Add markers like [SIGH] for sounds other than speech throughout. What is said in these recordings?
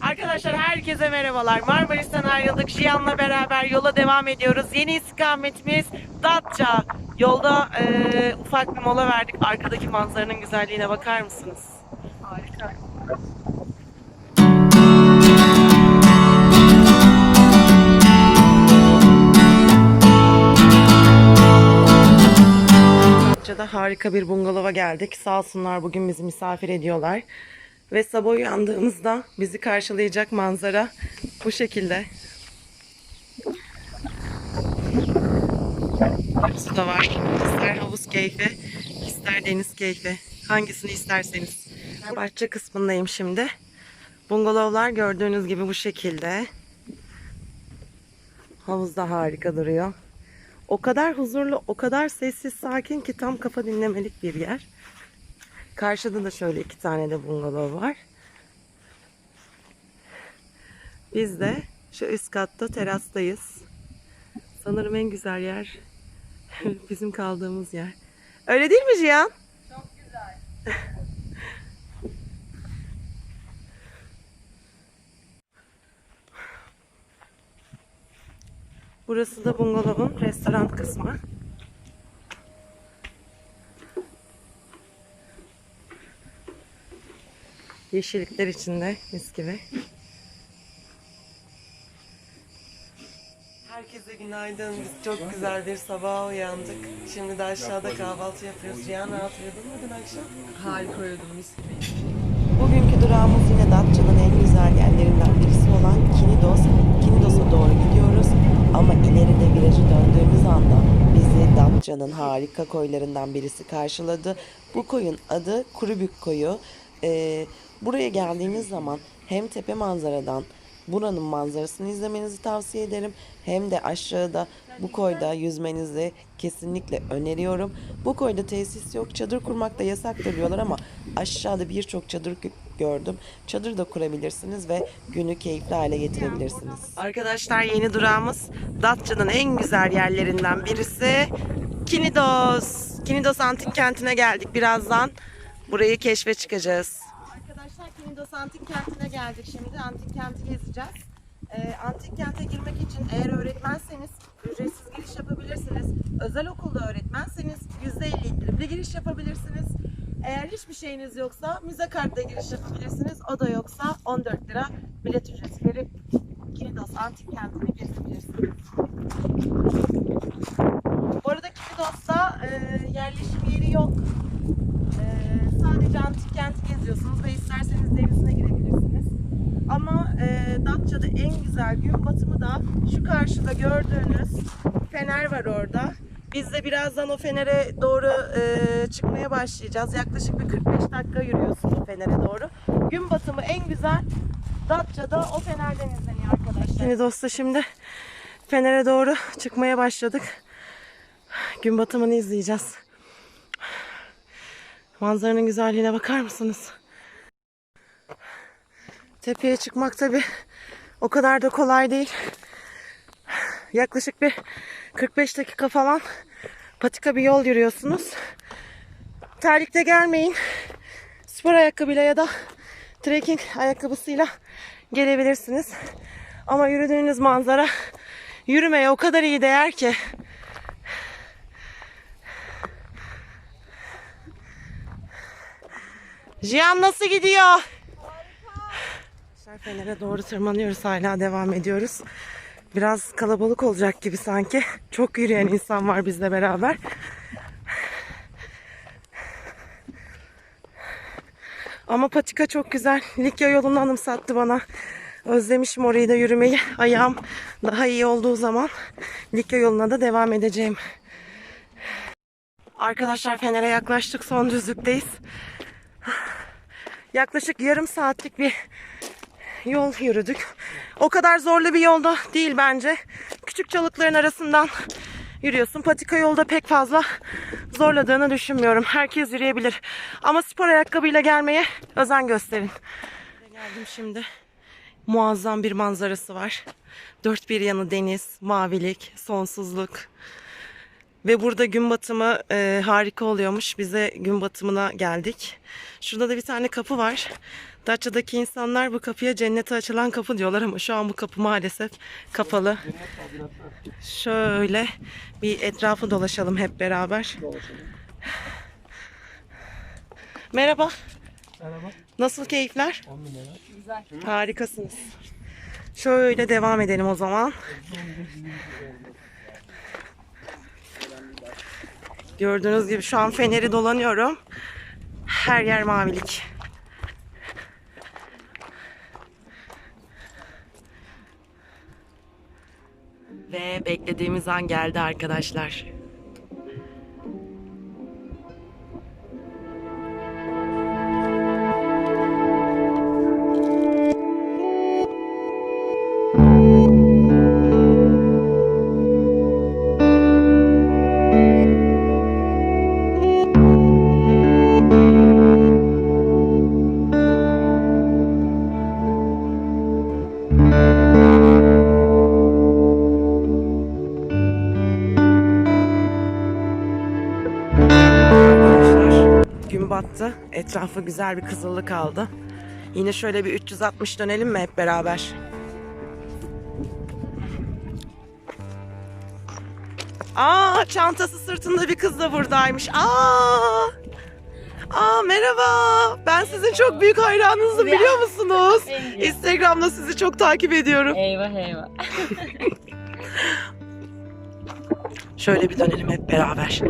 Arkadaşlar herkese merhabalar. Marmaris'ten ayrıldık. Jiyan'la beraber yola devam ediyoruz. Yeni istikametimiz Datça. Yolda eee, ufak bir mola verdik. Arkadaki manzaranın güzelliğine bakar mısınız? Harika. Datça'da harika bir bungalova geldik. Sağ olsunlar bugün bizi misafir ediyorlar. Ve sabah uyandığımızda bizi karşılayacak manzara bu şekilde. Su da var. İster havuz keyfi, ister deniz keyfi. Hangisini isterseniz. Bahçe kısmındayım şimdi. Bungalovlar gördüğünüz gibi bu şekilde. Havuz da harika duruyor. O kadar huzurlu, o kadar sessiz, sakin ki tam kafa dinlemelik bir yer. Karşıda da şöyle iki tane de bungalov var. Biz de şu üst katta terastayız. Sanırım en güzel yer [LAUGHS] bizim kaldığımız yer. Öyle değil mi Cihan? Çok güzel. Burası da bungalovun restoran kısmı. Yeşillikler içinde mis gibi. Herkese günaydın. Biz çok güzel bir sabah uyandık. Şimdi de aşağıda kahvaltı yapıyoruz. Cihan rahat uyudun mu dün akşam? Harika uyudum mis gibi. Bugünkü durağımız yine Datça'nın en güzel yerlerinden birisi olan Kinidos. Kinidos'a doğru gidiyoruz. Ama ileride virajı döndüğümüz anda bizi Datça'nın harika koylarından birisi karşıladı. Bu koyun adı Kurubük Koyu. Ee, buraya geldiğiniz zaman hem tepe manzaradan buranın manzarasını izlemenizi tavsiye ederim. Hem de aşağıda bu koyda yüzmenizi kesinlikle öneriyorum. Bu koyda tesis yok. Çadır kurmak da yasaktır diyorlar ama aşağıda birçok çadır gö- gördüm. Çadır da kurabilirsiniz ve günü keyifli hale getirebilirsiniz. Arkadaşlar yeni durağımız Datça'nın en güzel yerlerinden birisi Kinidos. Kinidos Antik Kenti'ne geldik birazdan. Burayı keşfe çıkacağız. Antik Kenti'ne geldik şimdi. Antik Kenti gezeceğiz. Ee, antik kente girmek için eğer öğretmenseniz ücretsiz giriş yapabilirsiniz. Özel okulda öğretmenseniz %50 indirimli giriş yapabilirsiniz. Eğer hiçbir şeyiniz yoksa müze kartla giriş yapabilirsiniz. O da yoksa 14 lira bilet ücreti verip Kinidos Antik Kenti'ni gezebilirsiniz. Bu arada Kinidos'ta e, yerleşim yeri yok. E, sadece antik kenti geziyorsunuz ve isterseniz denizine girebilirsiniz. Ama e, Datça'da güzel gün batımı da şu karşıda gördüğünüz fener var orada. Biz de birazdan o fenere doğru e, çıkmaya başlayacağız. Yaklaşık bir 45 dakika yürüyorsunuz fenere doğru. Gün batımı en güzel Datça'da o fenerden izleniyor arkadaşlar. Şimdi dosta şimdi fenere doğru çıkmaya başladık. Gün batımını izleyeceğiz. Manzaranın güzelliğine bakar mısınız? Tepeye çıkmak tabi o kadar da kolay değil. Yaklaşık bir 45 dakika falan patika bir yol yürüyorsunuz. Terlikte gelmeyin. Spor ayakkabıyla ya da trekking ayakkabısıyla gelebilirsiniz. Ama yürüdüğünüz manzara yürümeye o kadar iyi değer ki. Jiyan nasıl gidiyor? Fener'e doğru tırmanıyoruz. Hala devam ediyoruz. Biraz kalabalık olacak gibi sanki. Çok yürüyen insan var bizle beraber. Ama patika çok güzel. Likya yolunu anımsattı bana. Özlemişim orayı da yürümeyi. Ayağım daha iyi olduğu zaman Likya yoluna da devam edeceğim. Arkadaşlar Fener'e yaklaştık. Son düzlükteyiz. Yaklaşık yarım saatlik bir yol yürüdük. O kadar zorlu bir yolda değil bence. Küçük çalıkların arasından yürüyorsun. Patika yolda pek fazla zorladığını düşünmüyorum. Herkes yürüyebilir. Ama spor ayakkabıyla gelmeye özen gösterin. Geldim şimdi. Muazzam bir manzarası var. Dört bir yanı deniz, mavilik, sonsuzluk. Ve burada gün batımı e, harika oluyormuş. Bize gün batımına geldik. Şurada da bir tane kapı var. Datça'daki insanlar bu kapıya cennete açılan kapı diyorlar ama şu an bu kapı maalesef kapalı. Şöyle bir etrafı dolaşalım hep beraber. Merhaba. Merhaba. Nasıl keyifler? 10 numara. Güzel. Harikasınız. Şöyle devam edelim o zaman. Gördüğünüz gibi şu an feneri dolanıyorum. Her yer mavilik. Ve beklediğimiz an geldi arkadaşlar. Etrafı güzel bir kızıllık aldı. Yine şöyle bir 360 dönelim mi hep beraber? Aa çantası sırtında bir kız da buradaymış. Aa! Aa merhaba. Ben sizin çok büyük hayranınızım biliyor musunuz? [LAUGHS] Instagram'da sizi çok takip ediyorum. Eyvah eyvah. Şöyle bir dönelim hep beraber.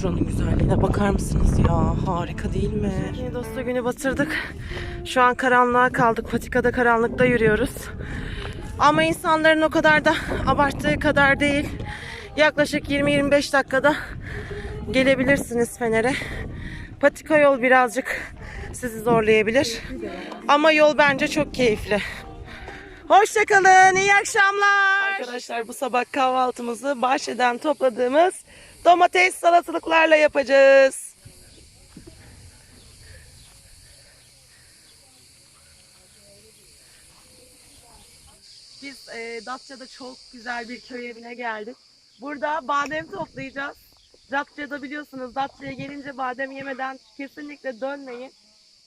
Şuranın güzelliğine bakar mısınız ya? Harika değil mi? Yine dosta günü batırdık. Şu an karanlığa kaldık. Patikada karanlıkta yürüyoruz. Ama insanların o kadar da abarttığı kadar değil. Yaklaşık 20-25 dakikada gelebilirsiniz Fener'e. Patika yol birazcık sizi zorlayabilir. Ama yol bence çok keyifli. Hoşçakalın, iyi akşamlar. Arkadaşlar bu sabah kahvaltımızı bahçeden topladığımız domates salatalıklarla yapacağız. Biz e, Datça'da çok güzel bir köy evine geldik. Burada badem toplayacağız. Datça'da biliyorsunuz Datça'ya gelince badem yemeden kesinlikle dönmeyin.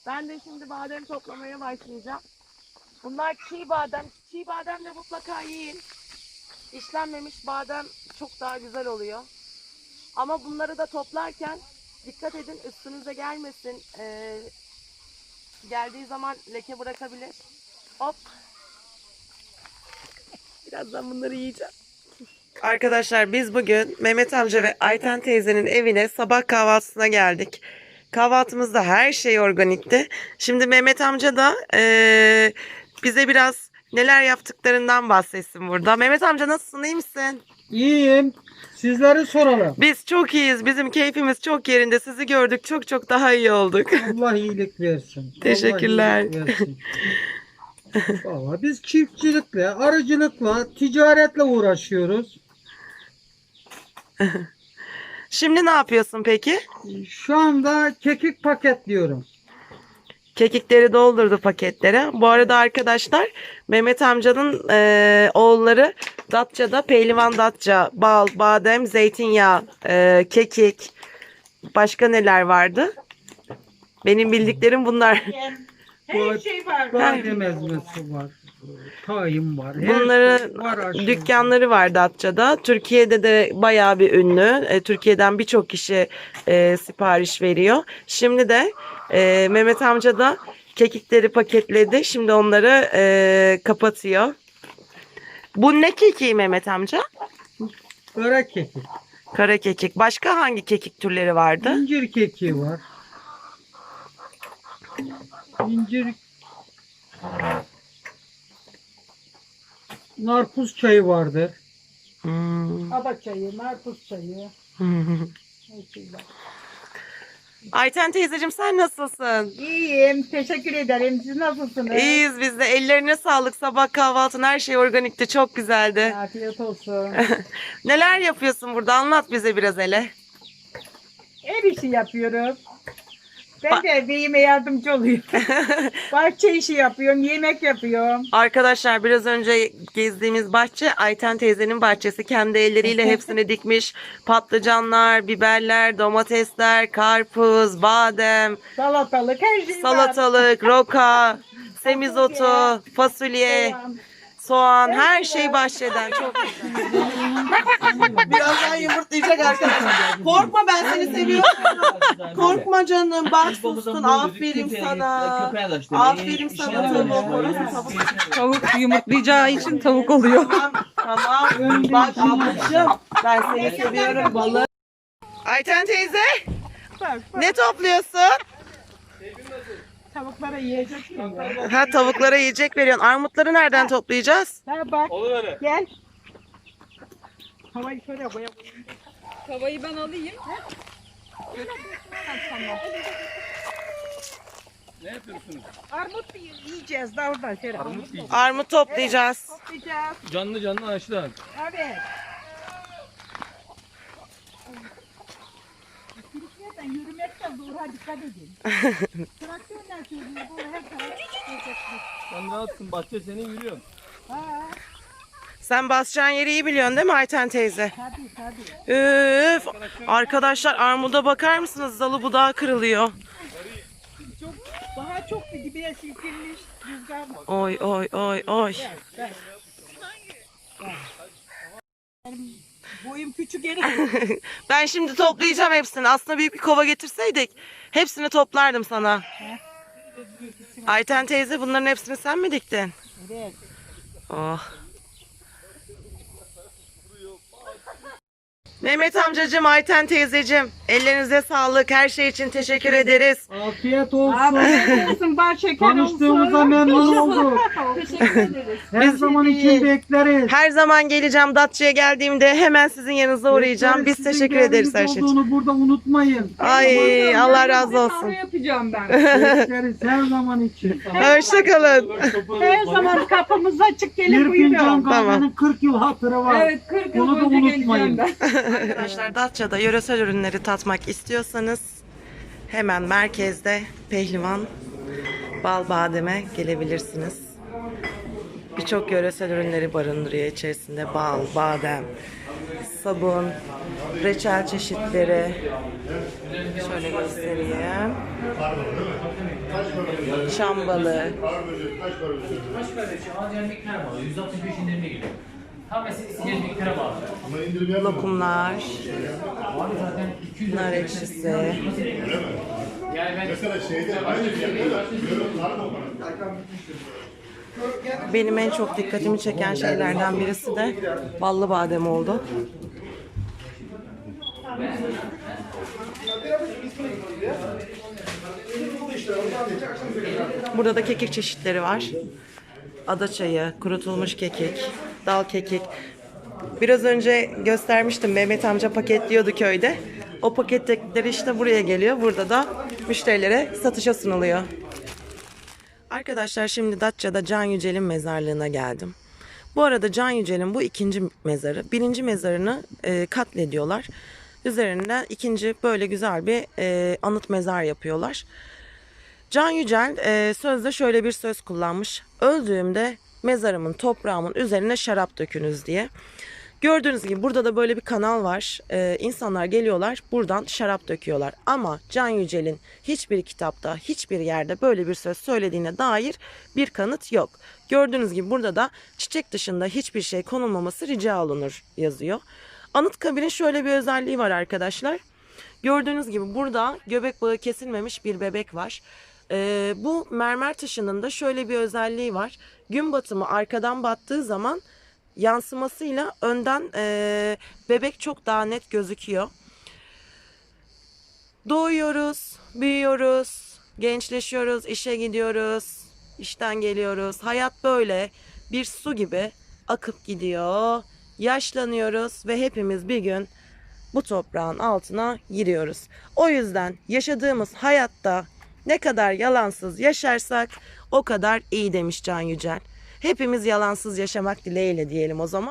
Ben de şimdi badem toplamaya başlayacağım. Bunlar çiğ badem. Çiğ badem de mutlaka yiyin. İşlenmemiş badem çok daha güzel oluyor. Ama bunları da toplarken dikkat edin üstünüze gelmesin. Ee, geldiği zaman leke bırakabilir. Hop. [LAUGHS] Birazdan bunları yiyeceğim. Arkadaşlar biz bugün Mehmet amca ve Ayten teyzenin evine sabah kahvaltısına geldik. Kahvaltımızda her şey organikti. Şimdi Mehmet amca da eee, bize biraz neler yaptıklarından bahsetsin burada. Mehmet amca nasılsın iyi misin? İyiyim. Sizleri soralım. Biz çok iyiyiz. Bizim keyfimiz çok yerinde. Sizi gördük. Çok çok daha iyi olduk. Allah iyilik versin. [LAUGHS] Teşekkürler. Allah iyilik versin. Vallahi biz çiftçilikle, arıcılıkla, ticaretle uğraşıyoruz. [LAUGHS] Şimdi ne yapıyorsun peki? Şu anda kekik paketliyorum. Kekikleri doldurdu paketlere. Bu arada arkadaşlar Mehmet amcanın eee, oğulları Datça'da Pehlivan Datça, bal, badem, zeytinyağı, eee, kekik, başka neler vardı? Benim bildiklerim bunlar. Her şey var. Badem ezmesi var. Tayin var. her Bunları şey var dükkanları var Datça'da. Türkiye'de de bayağı bir ünlü. E, Türkiye'den birçok kişi e, sipariş veriyor. Şimdi de e, Mehmet amca da kekikleri paketledi. Şimdi onları e, kapatıyor. Bu ne kekiği Mehmet amca? Kara kekik. Kara kekik. Başka hangi kekik türleri vardı? İncir kekiği var. İncir Narpuz çayı vardır. Hmm. Kabak çayı, narpuz çayı. [LAUGHS] her. Ayten teyzeciğim sen nasılsın? İyiyim, teşekkür ederim. Siz nasılsınız? İyiyiz biz de. Ellerine sağlık. Sabah kahvaltın her şey organikti. Çok güzeldi. Afiyet olsun. [LAUGHS] Neler yapıyorsun burada? Anlat bize biraz hele. Ev işi yapıyoruz. Ben de beyime yardımcı oluyorum. [LAUGHS] Bahçe işi yapıyorum, yemek yapıyorum. Arkadaşlar biraz önce gezdiğimiz bahçe Ayten teyzenin bahçesi. Kendi elleriyle hepsini [LAUGHS] dikmiş. Patlıcanlar, biberler, domatesler, karpuz, badem, Salatalık, her şey var. salatalık, roka, [LAUGHS] semizotu, fasulye, Soğan. Soğan her şey bahçeden. Çok Birazdan yumurtlayacak arkadaşlar. Korkma ben seni seviyorum. Korkma canım. Bak sustun. Aferin sana. Aferin sana tavuk. Tavuk? Tavuk yumurtlayacağı için tavuk oluyor. Tamam. Tamam. Bak ablacığım. Ben seni seviyorum. Balık. Ayten teyze. Bak, bak, Ne topluyorsun? Tavuklara yiyecek yiyor. Ha tavuklara yiyecek veriyorsun. Armutları nereden toplayacağız? Ha bak, gel. Havayı şöyle koyalım. Tavayı ben alayım. Armut yiyeceğiz da oradan şöyle. Armut Armut toplayacağız. yiyeceğiz. Canlı canlı ağaçlar. Evet. [LAUGHS] Yürümekten doğru dikkat edin. [LAUGHS] Sen rahatsın bahçe senin yürüyor. Ha, Sen basacağın yeri iyi biliyorsun değil mi Ayten teyze? tabii tabii. Üf. Arkadaşlar armuda bakar mısınız? Dalı budağı kırılıyor. Çok, daha çok bir dibine silkinmiş rüzgar. Oy oy oy oy. Boyum küçük yeri. [LAUGHS] Ben şimdi toplayacağım hepsini. Aslında büyük bir kova getirseydik hepsini toplardım sana. Ayten teyze bunların hepsini sen mi diktin? Evet. Oh. Mehmet amcacığım, Ayten teyzeciğim, ellerinize sağlık. Her şey için teşekkür ederiz. Afiyet olsun. Afiyet olsun, bal şeker Tanıştığımıza memnun olduk. Teşekkür ederiz. Her zaman için bekleriz. Her zaman geleceğim Datça'ya geldiğimde hemen sizin yanınıza uğrayacağım. Biz Sizin teşekkür ederiz her şey için. olduğunu burada unutmayın. Ay Allah razı olsun. yapacağım ben. Bekleriz her zaman için. Hoşçakalın. Her zaman kapımız açık gelip Bir fincan buyurun. kahvenin 40 yıl hatırı var. Evet 40 yıl Bunu da unutmayın. geleceğim ben. [LAUGHS] Arkadaşlar Datça'da yöresel ürünleri tatmak istiyorsanız hemen merkezde Pehlivan Bal Badem'e gelebilirsiniz. Birçok yöresel ürünleri barındırıyor içerisinde bal, badem, sabun, reçel çeşitleri. Şöyle göstereyim. Şam balı, Alacağın miktara bağlı. 165 indirimde geliyor. Tam mesela isteyeceğiniz miktara bağlı. lokumlar, Abi zaten 200 nar ekşisi. Yani ben Benim en çok dikkatimi çeken şeylerden birisi de ballı badem oldu. Burada da kekik çeşitleri var. Ada çayı, kurutulmuş kekik, dal kekik. Biraz önce göstermiştim Mehmet amca paketliyordu köyde. O paketleri işte buraya geliyor. Burada da müşterilere satışa sunuluyor. Arkadaşlar şimdi Datça'da Can Yücel'in mezarlığına geldim. Bu arada Can Yücel'in bu ikinci mezarı. Birinci mezarını e, katlediyorlar. Üzerinden ikinci böyle güzel bir e, anıt mezar yapıyorlar. Can Yücel e, sözde şöyle bir söz kullanmış. Öldüğümde mezarımın toprağımın üzerine şarap dökünüz diye. Gördüğünüz gibi burada da böyle bir kanal var. Ee, insanlar geliyorlar buradan şarap döküyorlar. Ama Can Yücel'in hiçbir kitapta, hiçbir yerde böyle bir söz söylediğine dair bir kanıt yok. Gördüğünüz gibi burada da çiçek dışında hiçbir şey konulmaması rica olunur yazıyor. Anıtkabir'in şöyle bir özelliği var arkadaşlar. Gördüğünüz gibi burada göbek bağı kesilmemiş bir bebek var. Ee, bu mermer taşının da şöyle bir özelliği var. Gün batımı arkadan battığı zaman yansımasıyla önden eee, bebek çok daha net gözüküyor. Doğuyoruz, büyüyoruz, gençleşiyoruz, işe gidiyoruz, işten geliyoruz. Hayat böyle bir su gibi akıp gidiyor. Yaşlanıyoruz ve hepimiz bir gün bu toprağın altına giriyoruz. O yüzden yaşadığımız hayatta ne kadar yalansız yaşarsak o kadar iyi demiş Can Yücel. Hepimiz yalansız yaşamak dileğiyle diyelim o zaman.